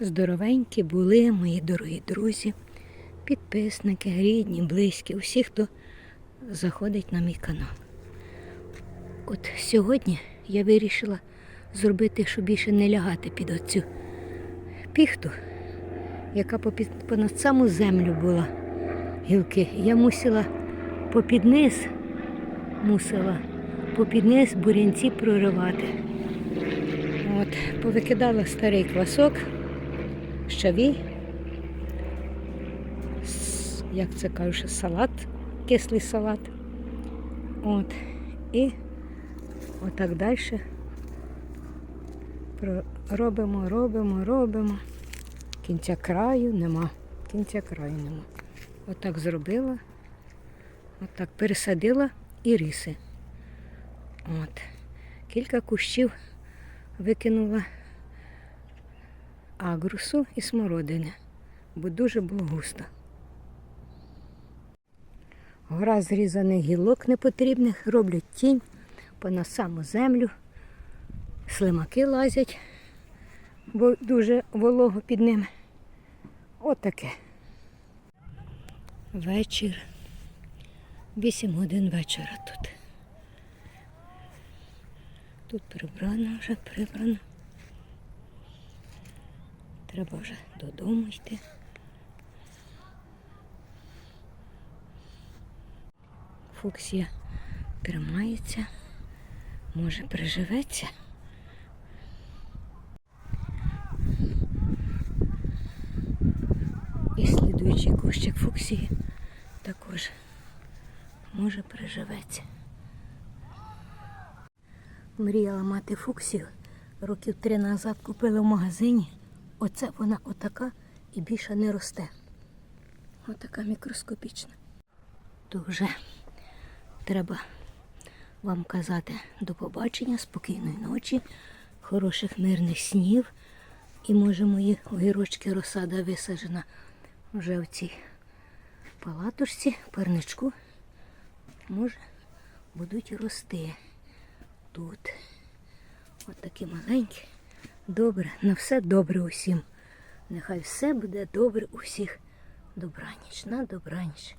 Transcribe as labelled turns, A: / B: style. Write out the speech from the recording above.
A: Здоровенькі були мої дорогі друзі, підписники, рідні, близькі, усі, хто заходить на мій канал. От сьогодні я вирішила зробити, щоб більше не лягати під оцю піхту, яка понад саму землю була гілки. Я мусила попід низ, мусила попід низ бурянці проривати. От, повикидала старий квасок, с- як це кажуть, салат, кислий салат. От, і отак далі робимо, робимо, робимо. Кінця краю нема. Кінця краю нема. Отак зробила, отак пересадила і ріси. От. Кілька кущів викинула агрусу і смородини, бо дуже було густо. Гора зрізаних гілок непотрібних, роблять тінь понад саму землю. Слимаки лазять, бо дуже волого під ними. Отаке. Вечір. Вісім годин вечора тут. Тут прибрано вже, прибрано. Треба вже додому йти. Фуксія тримається, може приживеться. І слідуючий кущик фуксії також може приживеться. Мріяла мати фуксію. Років три назад купила в магазині. Оце вона отака і більше не росте. Отака мікроскопічна. Вже треба вам казати до побачення, спокійної ночі, хороших мирних снів. І може мої огірочки розсада висаджена вже в цій палаточці, парничку. Може, будуть рости тут. От такі маленькі. Добре, на все добре усім. Нехай все буде добре усіх. Добраніч, на добраніч.